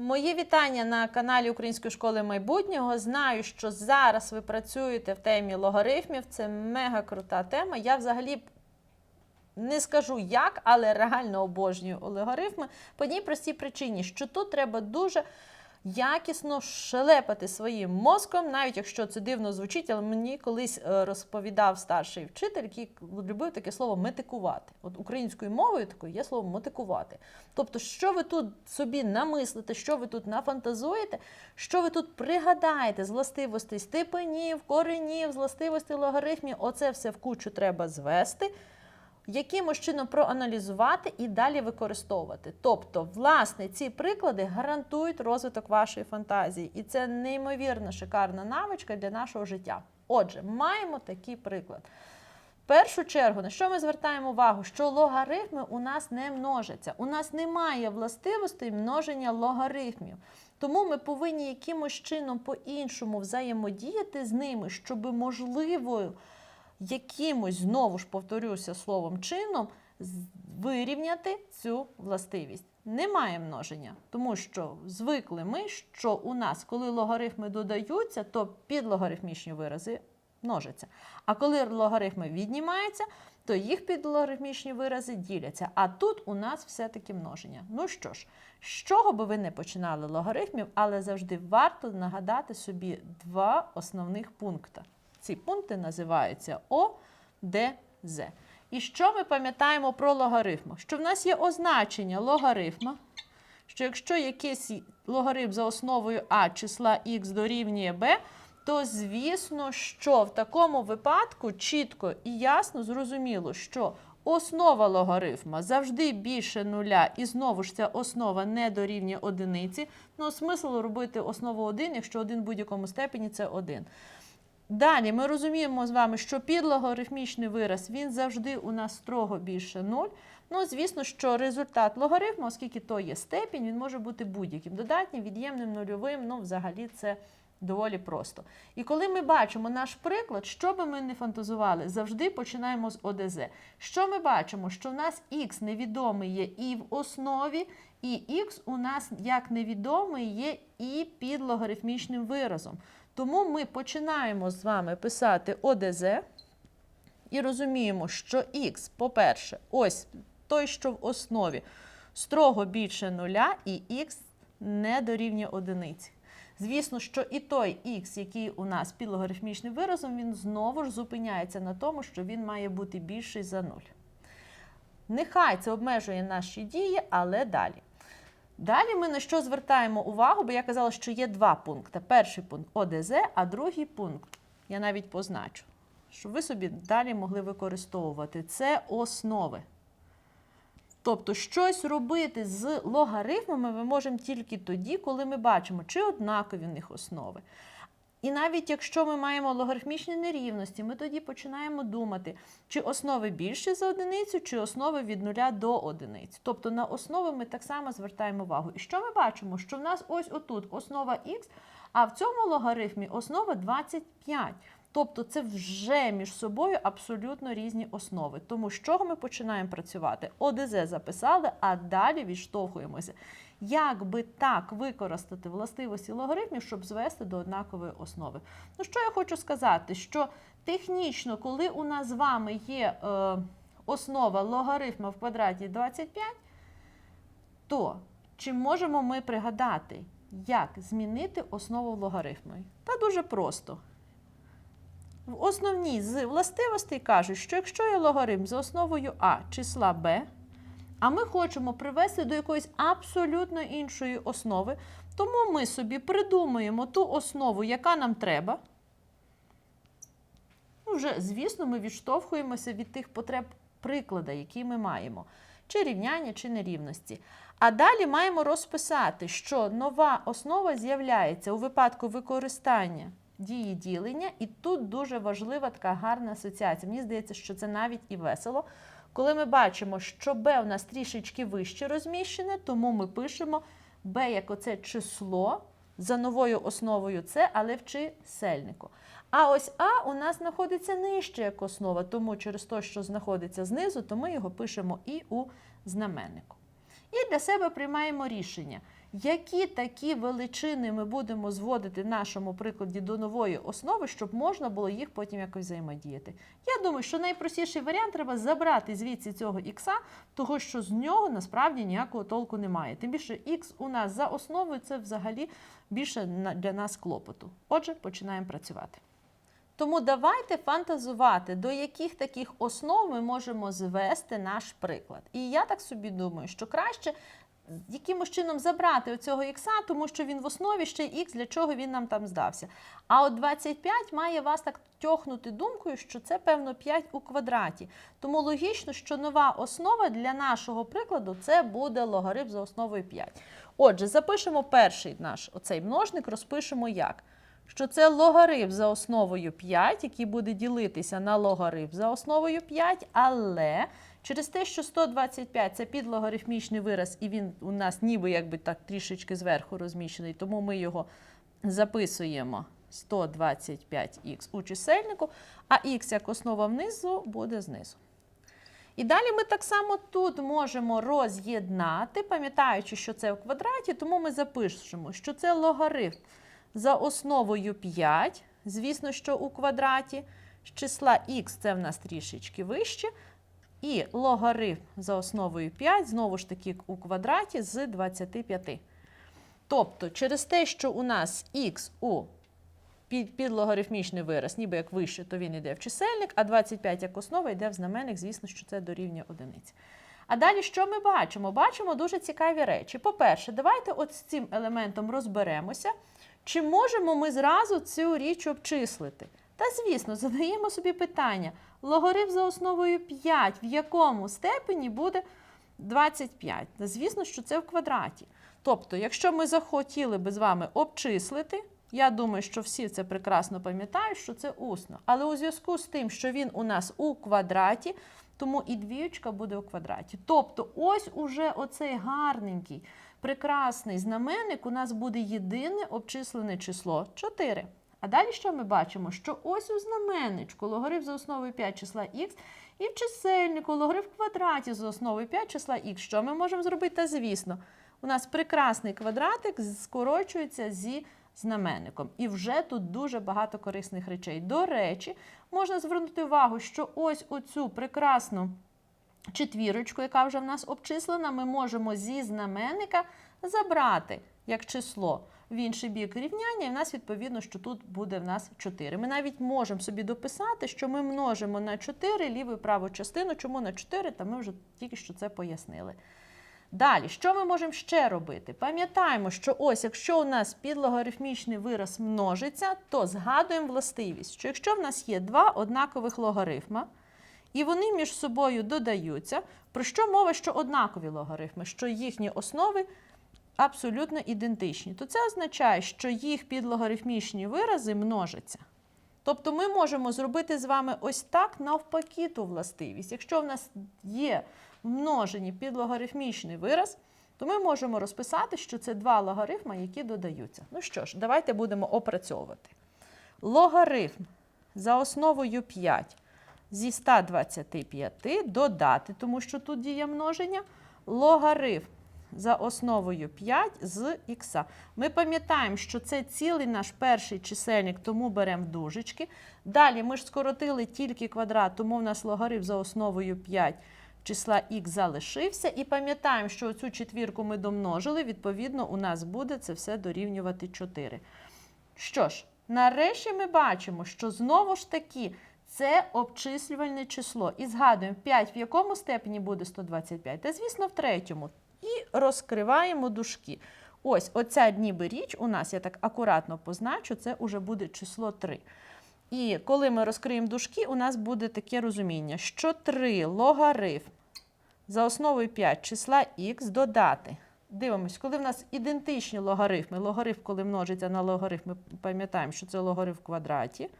Мої вітання на каналі Української школи майбутнього. Знаю, що зараз ви працюєте в темі логарифмів. Це мега крута тема. Я взагалі не скажу як, але реально обожнюю логарифми по одній простій причині, що тут треба дуже якісно шелепати своїм мозком, навіть якщо це дивно звучить, але мені колись е, розповідав старший вчитель, який любив таке слово метикувати. От українською мовою такою є слово метикувати. Тобто, що ви тут собі намислите, що ви тут нафантазуєте, що ви тут пригадаєте з властивостей степенів, коренів, з властивостей логарифмів, оце все в кучу треба звести якимось чином проаналізувати і далі використовувати. Тобто, власне, ці приклади гарантують розвиток вашої фантазії, і це неймовірно шикарна навичка для нашого життя. Отже, маємо такий приклад. В першу чергу, на що ми звертаємо увагу, що логарифми у нас не множаться. У нас немає властивостей множення логарифмів. Тому ми повинні якимось чином по-іншому взаємодіяти з ними, щоб можливо якимось, знову ж повторюся словом чином, вирівняти цю властивість. Немає множення, тому що звикли ми, що у нас, коли логарифми додаються, то підлогарифмічні вирази множаться. А коли логарифми віднімаються, то їх підлогарифмічні вирази діляться. А тут у нас все-таки множення. Ну що ж, з чого би ви не починали логарифмів, але завжди варто нагадати собі два основних пункти. Ці пункти називаються О, Д, З. І що ми пам'ятаємо про логарифми? Що в нас є означення логарифма, що якщо якийсь логарифм за основою А числа х дорівнює b, то звісно, що в такому випадку чітко і ясно зрозуміло, що основа логарифма завжди більше нуля, і знову ж ця основа не дорівнює одиниці. Ну, смисл робити основу 1, якщо один в будь-якому степені це 1. Далі ми розуміємо з вами, що підлогарифмічний вираз він завжди у нас строго більше 0. Ну, звісно, що результат логарифму, оскільки то є степінь, він може бути будь-яким. Додатнім, від'ємним, нульовим, ну, взагалі це доволі просто. І коли ми бачимо наш приклад, що би ми не фантазували, завжди починаємо з ОДЗ. Що ми бачимо? Що в нас х невідомий є і в основі, і х у нас як невідомий є і під логарифмічним виразом. Тому ми починаємо з вами писати ОДЗ і розуміємо, що х, по-перше, ось той, що в основі, строго більше нуля, і х не дорівнює одиниці. Звісно, що і той х, який у нас під логарифмічним виразом, він знову ж зупиняється на тому, що він має бути більший за 0. Нехай це обмежує наші дії, але далі. Далі ми на що звертаємо увагу, бо я казала, що є два пункти. Перший пункт ОДЗ, а другий пункт, я навіть позначу, щоб ви собі далі могли використовувати. Це основи. Тобто, щось робити з логарифмами ми можемо тільки тоді, коли ми бачимо, чи однакові в них основи. І навіть якщо ми маємо логарифмічні нерівності, ми тоді починаємо думати, чи основи більші за одиницю, чи основи від нуля до одиниць. Тобто на основи ми так само звертаємо увагу. І що ми бачимо? Що в нас ось отут основа х, а в цьому логарифмі основа 25. Тобто це вже між собою абсолютно різні основи. Тому з чого ми починаємо працювати? ОДЗ записали, а далі відштовхуємося. Як би так використати властивості логарифмів, щоб звести до однакової основи? Ну, що я хочу сказати? Що технічно, коли у нас з вами є е, основа логарифма в квадраті 25, то чи можемо ми пригадати, як змінити основу логарифму? Та дуже просто. В основній з властивостей кажуть, що якщо є логарифм за основою А числа Б, а ми хочемо привести до якоїсь абсолютно іншої основи, тому ми собі придумаємо ту основу, яка нам треба. Ну, Вже, звісно, ми відштовхуємося від тих потреб приклада, які ми маємо, чи рівняння, чи нерівності. А далі маємо розписати, що нова основа з'являється у випадку використання дії ділення, і тут дуже важлива така гарна асоціація. Мені здається, що це навіть і весело. Коли ми бачимо, що b у нас трішечки вище розміщене, тому ми пишемо b як оце число за новою основою С, але в чисельнику. А ось А у нас знаходиться нижче як основа, тому через те, що знаходиться знизу, то ми його пишемо і у знаменнику. І для себе приймаємо рішення, які такі величини ми будемо зводити в нашому прикладі до нової основи, щоб можна було їх потім якось взаємодіяти. Я думаю, що найпростіший варіант треба забрати звідси цього ікса, того що з нього насправді ніякого толку немає. Тим більше х у нас за основою це взагалі більше для нас клопоту. Отже, починаємо працювати. Тому давайте фантазувати, до яких таких основ ми можемо звести наш приклад. І я так собі думаю, що краще якимось чином забрати оцього ікса, тому що він в основі ще х, для чого він нам там здався. А от 25 має вас так тьохнути думкою, що це певно 5 у квадраті. Тому логічно, що нова основа для нашого прикладу це буде логарифм за основою 5. Отже, запишемо перший наш оцей множник, розпишемо як що це логарифм за основою 5, який буде ділитися на логарифм за основою 5, але через те, що 125 це підлогарифмічний вираз, і він у нас ніби якби так трішечки зверху розміщений, тому ми його записуємо 125х у чисельнику, а х як основа внизу буде знизу. І далі ми так само тут можемо роз'єднати, пам'ятаючи, що це в квадраті, тому ми запишемо, що це логарифм за основою 5, звісно, що у квадраті, з числа х це в нас трішечки вище, і логарифм за основою 5, знову ж таки у квадраті з 25. Тобто, через те, що у нас х у під, підлогарифмічний вираз, ніби як вище, то він йде в чисельник, а 25 як основа йде в знаменник, звісно, що це дорівнює одиниці. А далі що ми бачимо? Бачимо дуже цікаві речі. По-перше, давайте от з цим елементом розберемося. Чи можемо ми зразу цю річ обчислити? Та, звісно, задаємо собі питання: логарифм за основою 5, в якому степені буде 25? Та, звісно, що це в квадраті. Тобто, якщо ми захотіли би з вами обчислити, я думаю, що всі це прекрасно пам'ятають, що це усно. Але у зв'язку з тим, що він у нас у квадраті, тому і двіючка буде у квадраті. Тобто, ось уже оцей гарненький, прекрасний знаменник у нас буде єдине обчислене число 4. А далі що ми бачимо? Що ось у знаменничку логарифм за основою 5 числа х, і в чисельнику логарифм в квадраті за основою 5 числа х. Що ми можемо зробити? Та звісно, у нас прекрасний квадратик скорочується зі знаменником. І вже тут дуже багато корисних речей. До речі, можна звернути увагу, що ось оцю прекрасну четвірочку, яка вже в нас обчислена, ми можемо зі знаменника забрати як число в інший бік рівняння, і в нас відповідно, що тут буде в нас 4. Ми навіть можемо собі дописати, що ми множимо на 4 ліву і праву частину. Чому на 4? Та ми вже тільки що це пояснили. Далі, що ми можемо ще робити? Пам'ятаємо, що ось, якщо у нас підлогарифмічний вираз множиться, то згадуємо властивість, що якщо в нас є два однакових логарифма, і вони між собою додаються, про що мова, що однакові логарифми, що їхні основи абсолютно ідентичні, то це означає, що їх підлогарифмічні вирази множаться. Тобто ми можемо зробити з вами ось так навпаки ту властивість. Якщо в нас є множені підлогарифмічний вираз, то ми можемо розписати, що це два логарифма, які додаються. Ну що ж, давайте будемо опрацьовувати. Логарифм за основою 5 зі 125 додати, тому що тут діє множення, логарифм за основою 5 з х. Ми пам'ятаємо, що це цілий наш перший чисельник, тому беремо дужечки. Далі ми ж скоротили тільки квадрат, тому в нас логарифм за основою 5 числа х залишився. І пам'ятаємо, що цю четвірку ми домножили, відповідно, у нас буде це все дорівнювати 4. Що ж, нарешті ми бачимо, що знову ж таки це обчислювальне число. І згадуємо, 5 в якому степені буде 125? Та, звісно, в третьому. І розкриваємо дужки. Ось оця ніби річ у нас, я так акуратно позначу, це вже буде число 3. І коли ми розкриємо дужки, у нас буде таке розуміння, що 3 логарифм за основою 5 числа х додати. Дивимось, коли в нас ідентичні логарифми, логарифм, коли множиться на логарифм, ми пам'ятаємо, що це логарифм в квадраті.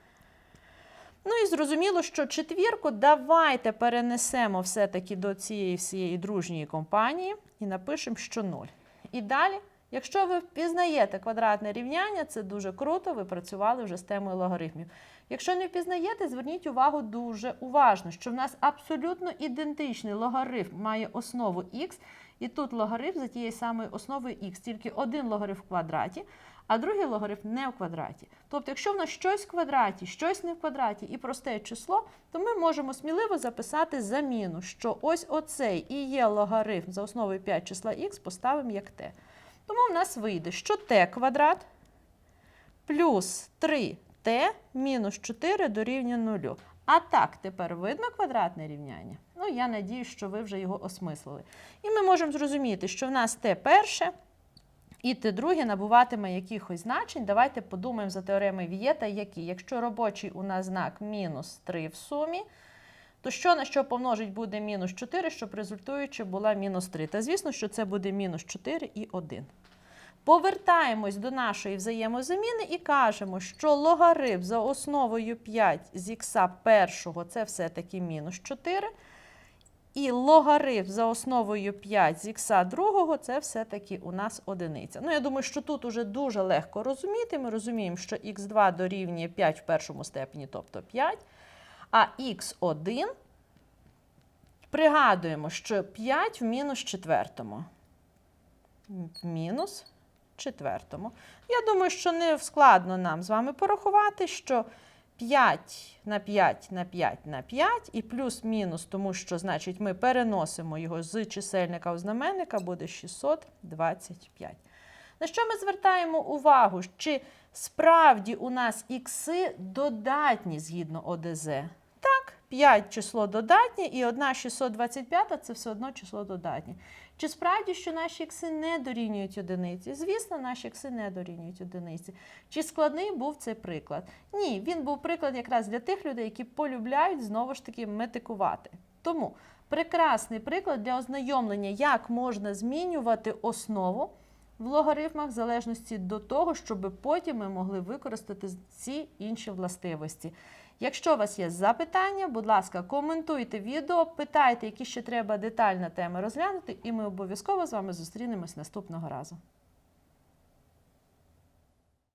Ну і зрозуміло, що четвірку давайте перенесемо все-таки до цієї всієї дружньої компанії і напишемо, що 0. І далі, якщо ви впізнаєте квадратне рівняння, це дуже круто, ви працювали вже з темою логарифмів. Якщо не впізнаєте, зверніть увагу дуже уважно, що в нас абсолютно ідентичний логарифм має основу х, І тут логарифм за тією самою основою х, тільки один логарифм в квадраті, а другий логарифм не в квадраті. Тобто, якщо в нас щось в квадраті, щось не в квадраті і просте число, то ми можемо сміливо записати заміну, що ось оцей і є логарифм за основою 5 числа х, поставимо як t. Тому в нас вийде, що t квадрат плюс 3t мінус 4 дорівнює 0. А так, тепер видно квадратне рівняння? Ну, я надію, що ви вже його осмислили. І ми можемо зрозуміти, що в нас t перше і t друге набуватиме якихось значень. Давайте подумаємо за теоремою Вієта, які. Якщо робочий у нас знак мінус 3 в сумі, то що на що помножить буде мінус 4, щоб результуючи була мінус 3. Та звісно, що це буде мінус 4 і 1. Повертаємось до нашої взаємозаміни і кажемо, що логарифм за основою 5 з х першого це все-таки мінус 4. І логарифм за основою 5 з х другого це все-таки у нас одиниця. Ну, я думаю, що тут уже дуже легко розуміти. Ми розуміємо, що х2 дорівнює 5 в першому степені, тобто 5. А х1 пригадуємо, що 5 в мінус четвертому. В мінус четвертому. Я думаю, що не складно нам з вами порахувати, що 5 на 5 на 5 на 5 і плюс-мінус, тому що, значить, ми переносимо його з чисельника в знаменника, буде 625. На що ми звертаємо увагу? Чи справді у нас ікси додатні згідно ОДЗ? Так, 5 число додатнє і одна 625 це все одно число додатнє. Чи справді, що наші ікси не дорівнюють одиниці? Звісно, наші ікси не дорівнюють одиниці. Чи складний був цей приклад? Ні, він був приклад якраз для тих людей, які полюбляють знову ж таки метикувати. Тому прекрасний приклад для ознайомлення, як можна змінювати основу в логарифмах в залежності до того, щоб потім ми могли використати ці інші властивості. Якщо у вас є запитання, будь ласка, коментуйте відео, питайте, які ще треба детально теми розглянути, і ми обов'язково з вами зустрінемось наступного разу.